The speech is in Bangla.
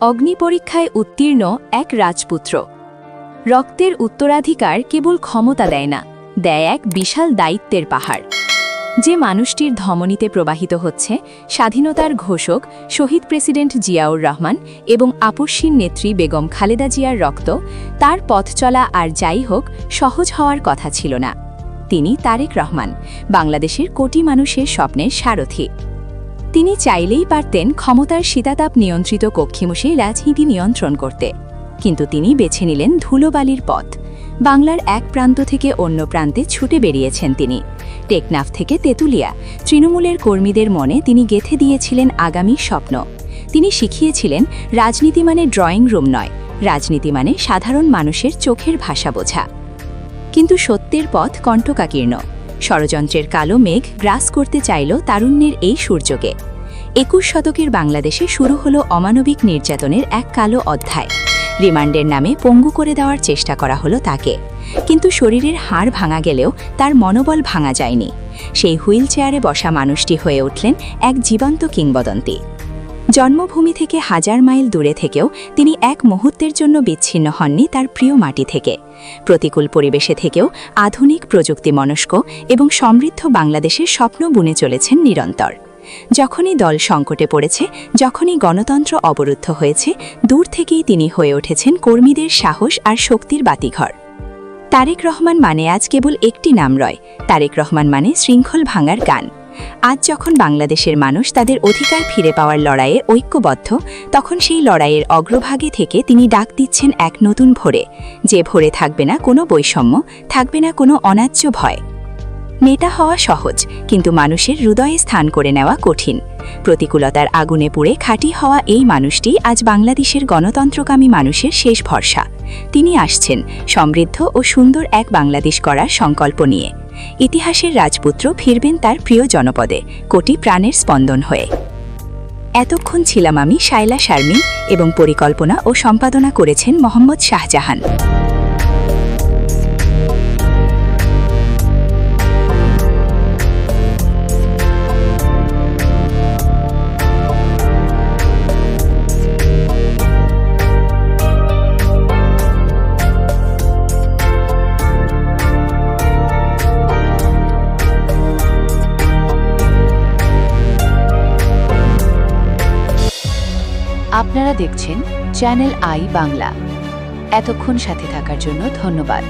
অগ্নি পরীক্ষায় উত্তীর্ণ এক রাজপুত্র। রক্তের উত্তরাধিকার কেবল ক্ষমতা দেয় না, দেয় এক বিশাল দায়িত্বের পাহাড়। যে মানুষটির ধমনীতে প্রবাহিত হচ্ছে স্বাধীনতার ঘোষক শহীদ প্রেসিডেন্ট জিয়াউর রহমান এবং আপসীর নেত্রী বেগম খালেদা জিয়ার রক্ত তার পথ চলা আর যাই হোক সহজ হওয়ার কথা ছিল না। তিনি তারেক রহমান, বাংলাদেশের কোটি মানুষের স্বপ্নের সারথি। তিনি চাইলেই পারতেন ক্ষমতার শীতাতাপ নিয়ন্ত্রিত কক্ষিমুষে রাজনীতি নিয়ন্ত্রণ করতে। কিন্তু তিনি বেছে নিলেন ধুলোবালির পথ। বাংলার এক প্রান্ত থেকে অন্য প্রান্তে ছুটে বেরিয়েছেন তিনি। টেকনাফ থেকে তেতুলিয়া। তৃণমূলের কর্মীদের মনে তিনি গেথে দিয়েছিলেন আগামী স্বপ্ন। তিনি শিখিয়েছিলেন, রাজনীতি মানে ড্রয়িং রুম নয়, রাজনীতি মানে সাধারণ মানুষের চোখের ভাষা বোঝা। কিন্তু সত্যের পথ কণ্ঠকাকীর্ণ ষড়যন্ত্রের কালো মেঘ গ্রাস করতে চাইল তারুণ্যের এই সূর্যকে। একুশ শতকের বাংলাদেশে শুরু হলো অমানবিক নির্যাতনের এক কালো অধ্যায়। রিমান্ডের নামে পঙ্গু করে দেওয়ার চেষ্টা করা হলো তাকে। কিন্তু শরীরের হাড় ভাঙা গেলেও তার মনোবল ভাঙা যায়নি। সেই হুইল চেয়ারে বসা মানুষটি হয়ে উঠলেন এক জীবন্ত কিংবদন্তি। জন্মভূমি থেকে হাজার মাইল দূরে থেকেও তিনি এক মুহূর্তের জন্য বিচ্ছিন্ন হননি তার প্রিয় মাটি থেকে। প্রতিকূল পরিবেশে থেকেও আধুনিক প্রযুক্তি মনস্ক এবং সমৃদ্ধ বাংলাদেশের স্বপ্ন বুনে চলেছেন নিরন্তর। যখনই দল সংকটে পড়েছে, যখনই গণতন্ত্র অবরুদ্ধ হয়েছে, দূর থেকেই তিনি হয়ে উঠেছেন কর্মীদের সাহস আর শক্তির বাতিঘর। তারেক রহমান মানে আজ কেবল একটি নাম রয়, তারেক রহমান মানে শৃঙ্খল ভাঙার গান। আজ যখন বাংলাদেশের মানুষ তাদের অধিকার ফিরে পাওয়ার লড়াইয়ে ঐক্যবদ্ধ, তখন সেই লড়াইয়ের অগ্রভাগে থেকে তিনি ডাক দিচ্ছেন এক নতুন ভোরে, যে ভোরে থাকবে না কোনো বৈষম্য, থাকবে না কোনো অন্যায্য ভয়। নেতা হওয়া সহজ, কিন্তু মানুষের হৃদয়ে স্থান করে নেওয়া কঠিন। প্রতিকূলতার আগুনে পুড়ে খাঁটি হওয়া এই মানুষটি আজ বাংলাদেশের গণতন্ত্রকামী মানুষের শেষ ভরসা। তিনি আসছেন সমৃদ্ধ ও সুন্দর এক বাংলাদেশ করার সংকল্প নিয়ে। ইতিহাসের রাজপুত্র ফিরবেন তার প্রিয় জনপদে, কোটি প্রাণের স্পন্দন হয়ে। এতক্ষণ ছিলাম আমি শায়লা শারমিন এবং পরিকল্পনা ও সম্পাদনা করেছেন মোহাম্মদ শাহজাহান। আপনারা দেখছেন চ্যানেল আই বাংলা। এতক্ষণ সাথে থাকার জন্য ধন্যবাদ।